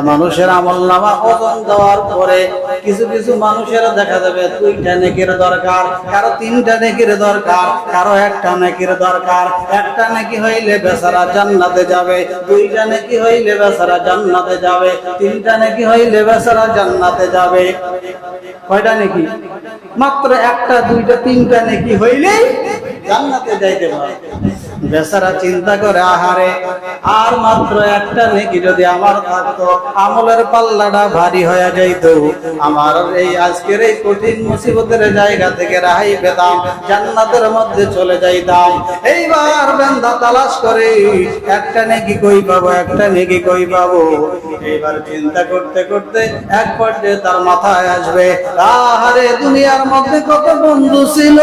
মানুষের আমল নামা ওজন দেওয়ার পরে কিছু কিছু মানুষের দেখা যাবে দুইটা নেকির দরকার, কারও তিনটা নেকির দরকার, কারও একটা নেকির দরকার। একটা নেকি হইলে বেচারা জান্নাতে যাবে, দুইটা নেকি হইলে বেচারা জান্নাতে যাবে, তিনটা নেকি হইলে বেচারা জান্নাতে যাবে। কয়টা নেকি? মাত্র একটা, দুইটা, তিনটা নেকি হইলেই জান্নাতে যাইতে পারে বেচারা চিন্তা করে, আহারে, আর মাত্র একটা নেকি যদি আমার থাকতো, আমলের পাল্লাটা ভারী হয়ে যাইত। আমার এই আজকের এই কঠিন মুসিবতের জায়গা থেকে রাহাই পেতাম, জান্নাতের মধ্যে চলে যাইতাম। এইবার বেন্দা তালাশ করে, একটা নেকি কই পাবো, একটা নেকি কই পাবো? এইবার চিন্তা করতে করতে এক পর্যায়ে তার মাথায় আসবে, আহারে, দুনিয়ার মধ্যে কত বন্ধু ছিল?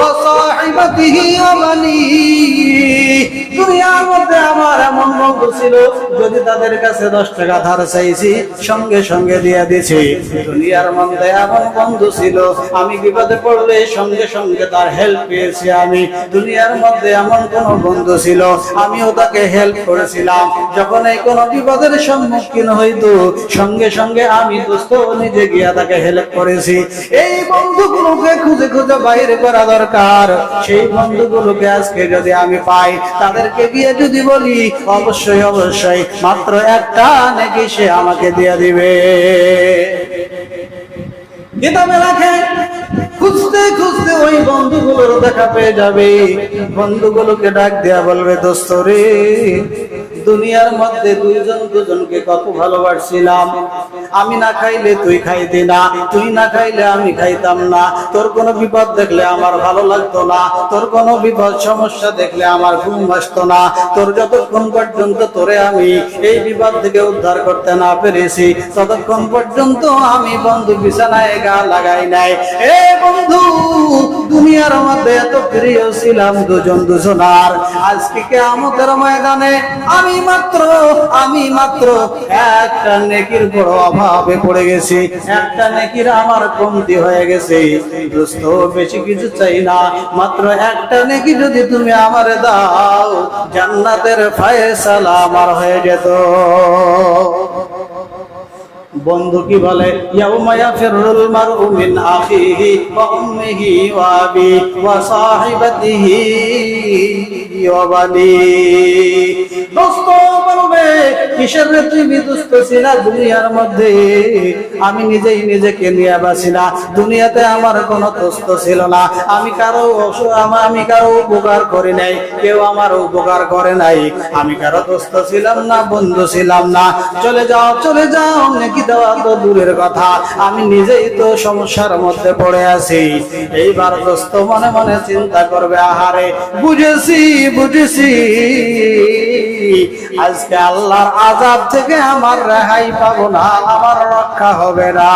ও সাহিবাতিহি আমানি দুনিয়ার মধ্যে ছিল যদি তাদের কাছে দশ টাকা ধার চাইছি, সঙ্গে সঙ্গে দিয়ে দিছি। দুনিয়ার বন্ধু ছিল, আমি বিপদে পড়লে সঙ্গে সঙ্গে তার হেল্প পেয়েছি আমি। দুনিয়ার মধ্যে এমন কোন বন্ধু ছিল, আমিও তাকে হেল্প করেছিলাম। যখন এই কোন বিপদের সম্মুখীন হইতো, সঙ্গে সঙ্গে আমি দোস্ত নিজে গিয়া তাকে হেল্প করেছি। এই বন্ধুগুলোকে খুঁজে খুঁজে বাইরে করা দরকার। সেই বন্ধুগুলোকে আজকে যদি আমি পাই, তাদেরকে গিয়ে যদি বলি অবশ্যই অবশ্যই। মাত্র একটা নাকি সে আমাকে দিয়ে দিবে। খুঁজতে খুঁজতে ওই বন্ধুগুলোর দেখা পেয়ে যাবে। বন্ধুগুলোকে ডাক দেয়া বলবে, দোস্ত রে দুনিয়ার মধ্যে দুইজন দুজনকে কত ভালোবাসছিলাম। আমি না খাইলে তুই খাইতি না, তুই না খাইলে আমি খাইতাম না। তোর কোনো বিপদ দেখলে আমার ভালো লাগতো না, তোর কোনো বিপদ সমস্যা দেখলে আমার ঘুম আসতো না। তোর যতক্ষণ পর্যন্ত তোরে আমি এই বিপদ থেকে উদ্ধার করতে না পেরেছি, ততক্ষণ পর্যন্ত আমি বন্ধু বিছানায় গা লাগাই নাই। এ বন্ধু, দুনিয়ার মধ্যে এত প্রিয় ছিলাম দুজন দুজনার। আজকে কেয়ামতের ময়দানে আমি মাত্র, আমি মাত্র। একটা নেকির বড় অভাবে পড়ে গেছি, একটা নেকির আমার কমতি হয়ে গেছে। দোস্ত বেশি কিছু চাই না, মাত্র একটা নেকি যদি তুমি আমারে দাও, জান্নাতের ফায়সালা আমার হয়ে যেত। বন্ধু কি বলে? কিসের তুই বিদুস্ত ছিলা দুনিয়ার মধ্যে। আমি নিজেই নিজেকে নিয়ে বাসি না দুনিয়াতে আমার কোনো দোস্ত ছিল না। আমি কারও আমি কারও উপকার করি নাই। কেউ আমার উপকার করে নাই। আমি কারও দোস্ত ছিলাম না, বন্ধু ছিলাম না। চলে যাও চলে যাও, নাকি দেওয়া তো দূরের কথা। আমি নিজেই তো সমস্যার মধ্যে পড়ে আছি। এইবার দোস্ত মনে মনে চিন্তা করবে, আহারে, বুঝেছি বুঝেছি। আজকে আল্লাহর আজাব থেকে আমার রেহাই পাবো না আমার রক্ষা হবে না।